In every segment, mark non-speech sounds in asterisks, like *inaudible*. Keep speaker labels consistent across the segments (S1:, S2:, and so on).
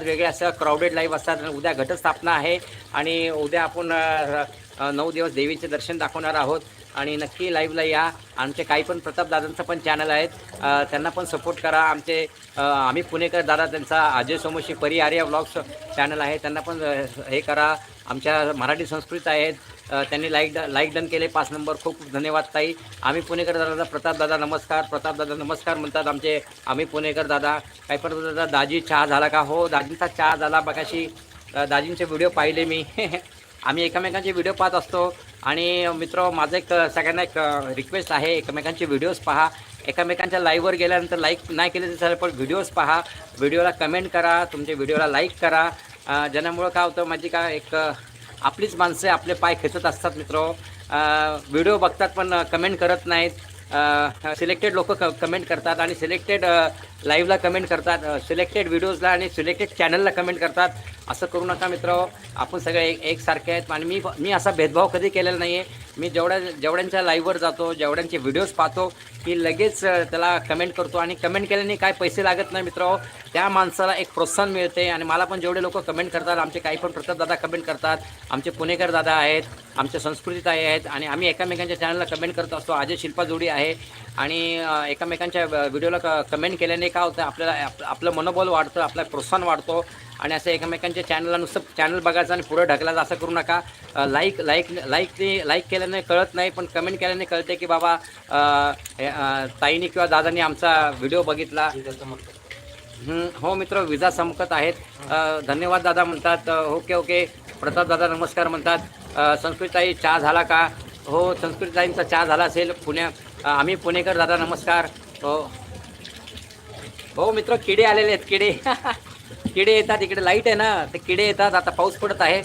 S1: वेगळे असं crowded live असतात. आणि उद्या घटस्थापना आहे आणि उद्या आपण नऊ दिवस देवीचे दर्शन दाखवणार आहोत. आणि नक्की लाईव्हला या. आमचे काही पण प्रताप दादांचं पण चॅनल आहेत. त्यांना पण सपोर्ट करा. आमचे आम्ही पुणेकर दादा त्यांचा अजय सोमोशी परी आर्या ब्लॉग्स चॅनल आहे. त्यांना पण हे करा. आमच्या मराठी संस्कृत आहेत. त्यांनी लाईक लाईक डन केले. पाच नंबर खूप खूप धन्यवाद ताई. आम्ही पुणेकर दादा प्रताप दादा नमस्कार. प्रताप दादा नमस्कार म्हणतात आमचे. आम्ही पुणेकर दादा. काही पण दादा दाजी चहा झाला का? हो दाजींचा चहा झाला. बघाशी दाजींचे व्हिडिओ पाहिले मी. *laughs* आम्ही एकमेकांचे व्हिडिओ पाहत असतो. आणि मित्र माझं एक सगळ्यांना एक रिक्वेस्ट आहे. एकमेकांचे व्हिडिओज पहा. एकमेकांच्या लाईव्हवर गेल्यानंतर लाईक नाही केले तर चालेल पण व्हिडिओज पहा. व्हिडिओला कमेंट करा. तुमच्या व्हिडिओला लाईक करा. ज्यामुळं काय होतं माझी का एक आपलीच माणसं आपले पाय खेचत असतात मित्र. व्हिडिओ बघतात पण कमेंट करत नाहीत. सिलेक्टेड लोक क कमेंट करतात आणि सिलेक्टेड लाईव्हला कमेंट करतात सिलेक्टेड व्हिडिओजला आणि सिलेक्टेड चॅनलला कमेंट करतात. असं करू नका मित्र. आपण सगळे एक एकसारखे आहेत आणि मी मी असा भेदभाव कधी केलेला नाही आहे मी जेवढ्या जेवढ्यांच्या लाईव्हवर जातो जेवढ्यांचे व्हिडिओज पाहतो की लगेच त्याला कमेंट करतो आणि कमेंट केल्याने काय पैसे लागत नाही मित्र. त्या माणसाला एक प्रोत्साहन मिळते आणि मला पण जेवढे लोक कमेंट करतात आमचे काही पण प्रताप दादा कमेंट करतात आमचे पुणेकर दादा आहेत आमच्या संस्कृतीत आहे आहेत आणि आम्ही एकमेकांच्या चॅनलला कमेंट करत असतो. अजय शिल्पा जोडी आहे आणि एकामेकांच्या एकमेकांच्या व्हिडिओला क कमेंट केल्याने काय होतं आपल्याला आप- आपलं मनोबल वाढतं आपला प्रोत्साहन वाढतो. आणि असं एकमेकांच्या चॅनलला नुसतं चॅनल बघायचं आणि पुढं ढकलायचं असं करू नका. लाईक लाईक लाईक लाईक केल्याने कळत नाही पण कमेंट केल्याने कळते की बाबा ताईने किंवा दादानी आमचा व्हिडिओ बघितला. हो मित्र विजा समकत आहेत. धन्यवाद दादा म्हणतात. Okay okay. प्रताप दादा नमस्कार म्हणतात. संस्कृतताई चहा झाला का? हो संस्कृतताईंचा चहा झाला असेल. पुण्या आम्ही पुणेकर दादा नमस्कार. हो. हो मित्र किडे आलेले आहेत किडे. *laughs* किडे येतात इकडे लाइट आहे ना ते किडे येतात आता पाऊस पडत आहे.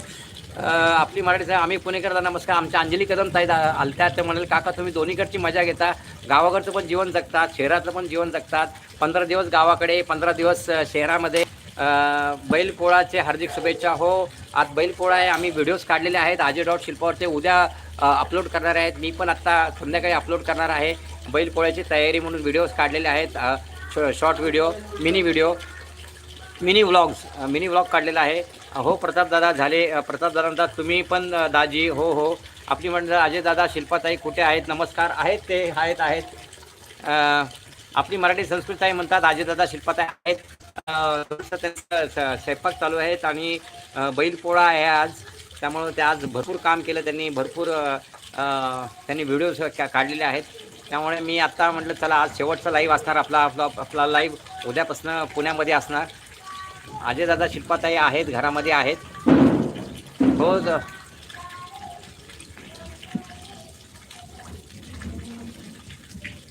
S1: आपली मराठी साहेब आम्ही पुणेकर दादा नमस्कार. आमच्या अंजली कदम ताई दा- आलत्या ते म्हणाले काका तुम्ही दोन्हीकडची मजा घेता. गावाकडचं पण जीवन जगतात शहरातलं पण जीवन जगतात. पंधरा दिवस गावाकडे पंधरा दिवस शहरामध्ये. बैलपोळाचे हार्दिक शुभेच्छा. हो आज बैलपोळा आहे आम्ही व्हिडिओज काढलेले आहेत. आजे डॉट शिल्पावर ते उद्या अपलोड करणार आहेत. मी पण आत्ता संध्याकाळी अपलोड करणार आहे. बैलपोळ्याची तयारी म्हणून व्हिडिओज काढलेले आहेत. Short video mini video mini vlogs mini vlog काढलेला आहे. हो प्रताप दादा झाले. अ, प्रताप दादा म्हणतात तुम्ही पण दाजी हो हो. आपली म्हणलं अजय दादा शिल्पाताई कुठे आहेत? नमस्कार. आहेत ते आहेत आहेत. आपली मराठी संस्कृती आहे म्हणतात अजय दादा शिल्पाताई आहेत. त्यांचं स्वयंपाक चालू आहेत आणि बैलपोळा आहे आज. त्यामुळं ते आज भरपूर काम केलं त्यांनी. भरपूर त्यांनी व्हिडिओज काढलेले आहेत. त्यामुळे मी आत्ता म्हटलं चला आज शेवटचा लाईव्ह असणार आपला आपला आपला लाईव्ह उद्यापासून पुण्यामध्ये असणार. अजय दादा शिल्पाताई आहेत घरामध्ये आहेत. हो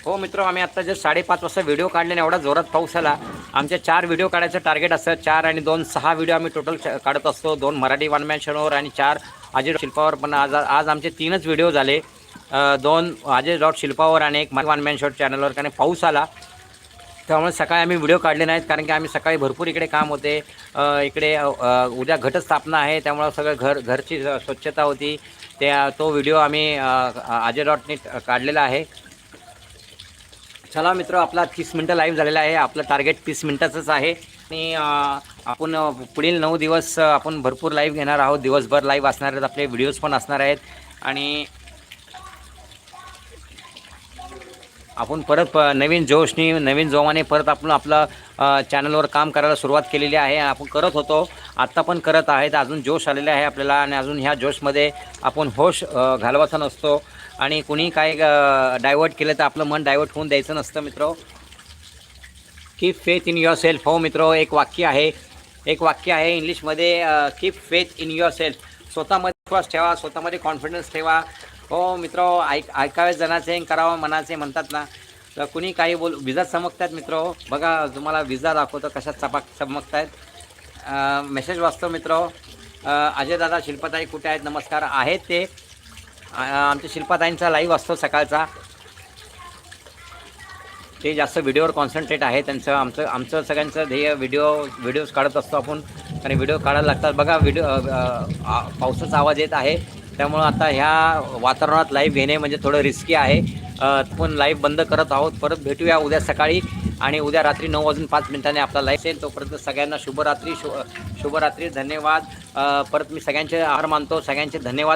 S1: हो मित्र आम्ही आत्ता जर साडेपाच वाजता व्हिडिओ काढल्याने एवढा जोरात पाऊस आला. आमचे चार व्हिडिओ काढायचं टार्गेट असतं. चार आणि दोन सहा व्हिडिओ आम्ही टोटल काढत असतो. दोन मराठी वन मॅन शोवर आणि चार अजय शिल्पावर. पण आज आज आमचे तीनच व्हिडिओ झाले. दोन अजय डॉट शिल्पावर आणि एक वन मॅन शॉट चॅनलवर कारण पाऊस आला. त्यामुळे सकाळी आम्ही व्हिडिओ काढले नाहीत कारण की आम्ही सकाळी भरपूर इकडे काम होते. इकडे उद्या घटस्थापना आहे. त्यामुळं सगळं घर घरची स्वच्छता होती. त्या तो व्हिडिओ आम्ही अ, अजय डॉटने काढलेला आहे. चला मित्र आपला तीस मिनटं लाईव्ह झालेला आहे. आपलं टार्गेट तीस मिनटाचंच आहे. आणि आपण पुढील नऊ दिवस आपण भरपूर लाईव्ह घेणार आहोत. दिवसभर लाईव्ह असणार आहेत आपले व्हिडिओज पण असणार आहेत. आणि आपण परत प- नवीन जोशनी नवीन जोमाने परत आपण आपलं चॅनलवर काम करायला सुरुवात केलेली आहे. आपण करत होतो. आत्ता पण करत आहेत. अजून जोश आलेला आहे आपल्याला आणि अजून ह्या जोशमध्ये आपण होश घालवायचा नसतो. आणि कुणी काय डायवर्ट केलं तर आपलं मन डायवर्ट होऊन द्यायचं नसतं मित्र. Keep faith in yourself हो मित्र एक वाक्य आहे. एक वाक्य आहे इंग्लिशमध्ये keep faith in yourself स्वतःमध्ये विश्वास ठेवा स्वतःमध्ये कॉन्फिडन्स ठेवा. हो मित्र ऐक ऐकावे जनाचे करावं मनाचे म्हणतात ना. तर कुणी काही बोल विजा चमकतात मित्र. बघा तुम्हाला विजा दाखवतो कशा चपाक चमकत आहेत मेसेज वाचतो मित्र. अजय दादा शिल्पाताई कुठे आहेत? नमस्कार. आहेत ते. आमच्या शिल्पाताईंचा लाईव्ह असतो सकाळचा. ते जास्त व्हिडिओवर कॉन्सन्ट्रेट आहे त्यांचं. आमचं आमचं सगळ्यांचं ध्येय व्हिडिओ व्हिडिओज काढत असतो आपण. आणि व्हिडिओ काढायला लागतात. बघा व्हिडिओ पावसाचा आवाज येत आहे. त्यामुळं आता ह्या वातावरणात लाईव्ह घेणे म्हणजे थोडं रिस्की आहे. पण लाईव्ह बंद करत आहोत. परत भेटूया उद्या सकाळी आणि उद्या रात्री नऊ वाजून पाच मिनिटांनी आपला लाईव्ह असेल तोपर्यंत सगळ्यांना शुभरात्री शु शुभरात्री. धन्यवाद. परत मी सगळ्यांचे आभार मानतो. सगळ्यांचे धन्यवाद.